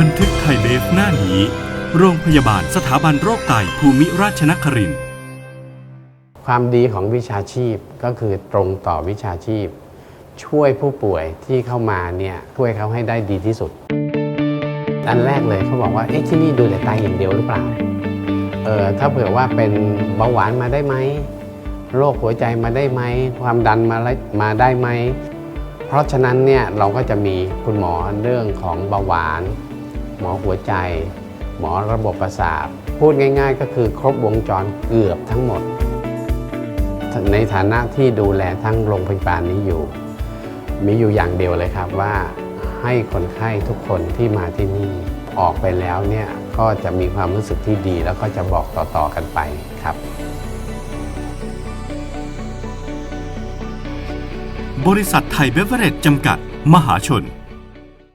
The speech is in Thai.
บันทึกไทยเบฟหน้านี้ โรงพยาบาลสถาบันโรคไตภูมิราชนครินทร์ความดีของวิชาชีพก็คือตรงต่อวิชาชีพ ช่วยผู้ป่วยที่เข้ามาเนี่ยช่วยเขาให้ได้ดีที่สุด อันแรกเลยเขาบอกว่าเอ๊ะที่นี่ดูแต่ไตอย่างเดียวหรือเปล่าเออถ้าเผื่อว่าเป็นเบาหวานมาได้ไหมโรคหัวใจมาได้ไหม ความดันมามาได้ไหม เพราะฉะนั้นเนี่ยเราก็จะมีคุณหมอเรื่องของเบาหวาน หมอหัวใจ หมอระบบประสาท พูดง่าย ๆ ก็คือครบวงจรเกือบทั้งหมด ในฐานะที่ดูแลทั้งโรงพยาบาลนี้อยู่ มีอยู่อย่างเดียวเลยครับว่าให้คนไข้ทุกคนที่มาที่นี่ออกไปแล้วเนี่ยก็จะมีความรู้สึกที่ดีแล้วก็จะบอกต่อๆกันไปครับ บริษัทไทยเบเวอเรจจำกัด มหาชน